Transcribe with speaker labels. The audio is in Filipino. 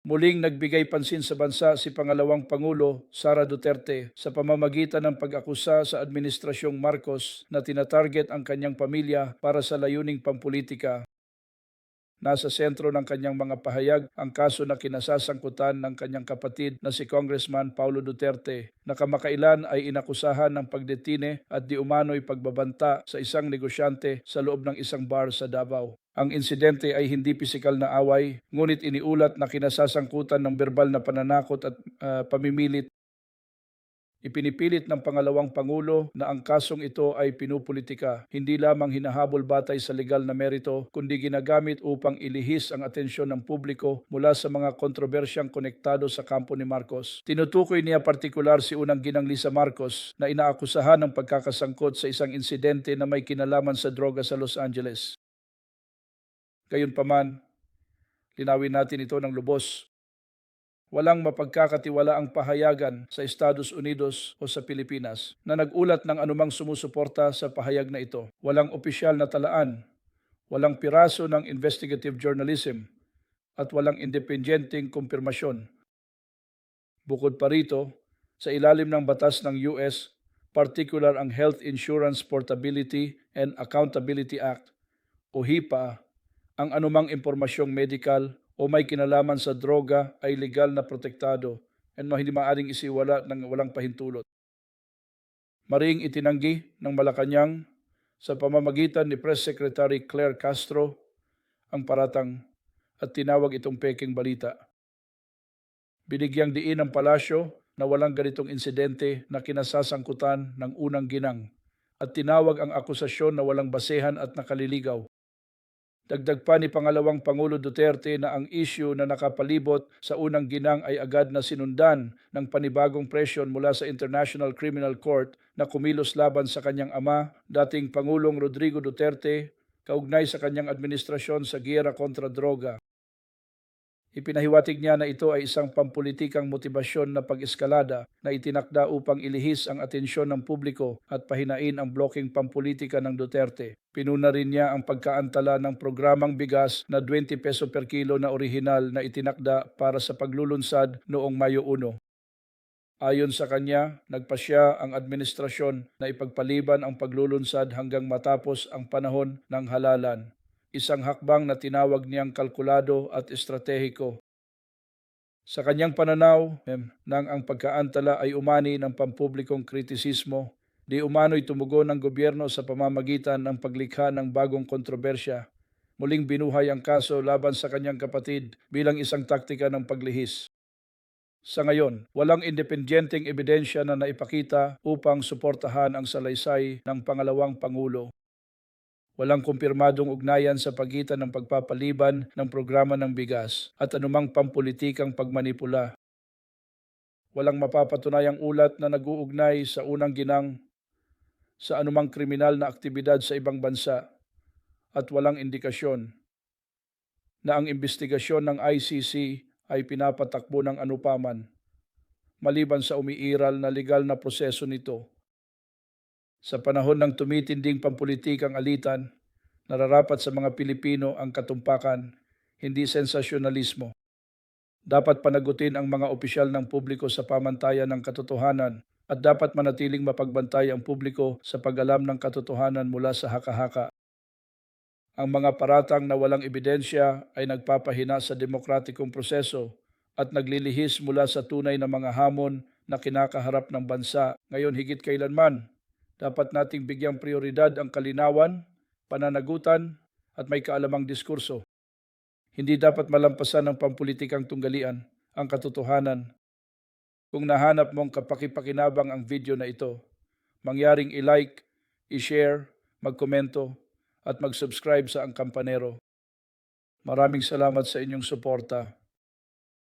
Speaker 1: Muling nagbigay pansin sa bansa si pangalawang Pangulo Sara Duterte sa pamamagitan ng pag-akusa sa Administrasyong Marcos na tinatarget ang kanyang pamilya para sa layuning pampolitika. Nasa sentro ng kanyang mga pahayag ang kaso na kinasasangkutan ng kanyang kapatid na si Congressman Paulo Duterte na kamakailan ay inakusahan ng pagdetine at di umano'y pagbabanta sa isang negosyante sa loob ng isang bar sa Davao. Ang insidente ay hindi pisikal na away, ngunit iniulat na kinasasangkutan ng verbal na pananakot at ah, pamimilit Ipinipilit ng pangalawang Pangulo na ang kasong ito ay pinupolitika, hindi lamang hinahabol batay sa legal na merito, kundi ginagamit upang ilihis ang atensyon ng publiko mula sa mga kontrobersyang konektado sa kampo ni Marcos. Tinutukoy niya partikular si unang ginang Lisa Marcos na inaakusahan ng pagkakasangkot sa isang insidente na may kinalaman sa droga sa Los Angeles. Gayunpaman, linawin natin ito ng lubos walang mapagkakatiwala ang pahayagan sa Estados Unidos o sa Pilipinas na nagulat ng anumang sumusuporta sa pahayag na ito. Walang opisyal na talaan, walang piraso ng investigative journalism, at walang independenteng kumpirmasyon. Bukod pa rito, sa ilalim ng batas ng US, particular ang Health Insurance Portability and Accountability Act o HIPAA, ang anumang impormasyong medical o may kinalaman sa droga ay legal na protektado at hindi maaaring isiwala ng walang pahintulot. Maring itinanggi ng Malacanang sa pamamagitan ni Press Secretary Claire Castro ang paratang at tinawag itong peking balita. Binigyang diin ng palasyo na walang ganitong insidente na kinasasangkutan ng unang ginang at tinawag ang akusasyon na walang basehan at nakaliligaw. Dagdag pa ni pangalawang Pangulo Duterte na ang issue na nakapalibot sa unang ginang ay agad na sinundan ng panibagong presyon mula sa International Criminal Court na kumilos laban sa kanyang ama, dating Pangulong Rodrigo Duterte, kaugnay sa kanyang administrasyon sa giyera kontra droga. Ipinahiwatig niya na ito ay isang pampulitikang motibasyon na pag-eskalada na itinakda upang ilihis ang atensyon ng publiko at pahinain ang blocking pampulitika ng Duterte. Pinuna rin niya ang pagkaantala ng programang bigas na 20 peso per kilo na orihinal na itinakda para sa paglulunsad noong Mayo 1. Ayon sa kanya, nagpasya ang administrasyon na ipagpaliban ang paglulunsad hanggang matapos ang panahon ng halalan isang hakbang na tinawag niyang kalkulado at estratehiko. Sa kanyang pananaw, nang ang pagkaantala ay umani ng pampublikong kritisismo, di umano'y tumugon ng gobyerno sa pamamagitan ng paglikha ng bagong kontrobersya. Muling binuhay ang kaso laban sa kanyang kapatid bilang isang taktika ng paglihis. Sa ngayon, walang independenteng ebidensya na naipakita upang suportahan ang salaysay ng pangalawang Pangulo. Walang kumpirmadong ugnayan sa pagitan ng pagpapaliban ng programa ng bigas at anumang pampulitikang pagmanipula. Walang mapapatunayang ulat na nag-uugnay sa unang ginang sa anumang kriminal na aktibidad sa ibang bansa at walang indikasyon na ang investigasyon ng ICC ay pinapatakbo ng anupaman maliban sa umiiral na legal na proseso nito sa panahon ng tumitinding pampulitikang alitan, nararapat sa mga Pilipino ang katumpakan, hindi sensasyonalismo. Dapat panagutin ang mga opisyal ng publiko sa pamantayan ng katotohanan at dapat manatiling mapagbantay ang publiko sa pag-alam ng katotohanan mula sa haka-haka. Ang mga paratang na walang ebidensya ay nagpapahina sa demokratikong proseso at naglilihis mula sa tunay na mga hamon na kinakaharap ng bansa ngayon higit kailanman dapat nating bigyang prioridad ang kalinawan, pananagutan at may kaalamang diskurso. Hindi dapat malampasan ng pampulitikang tunggalian ang katotohanan. Kung nahanap mong kapakipakinabang ang video na ito, mangyaring i-like, i-share, magkomento at mag-subscribe sa Ang Kampanero. Maraming salamat sa inyong suporta.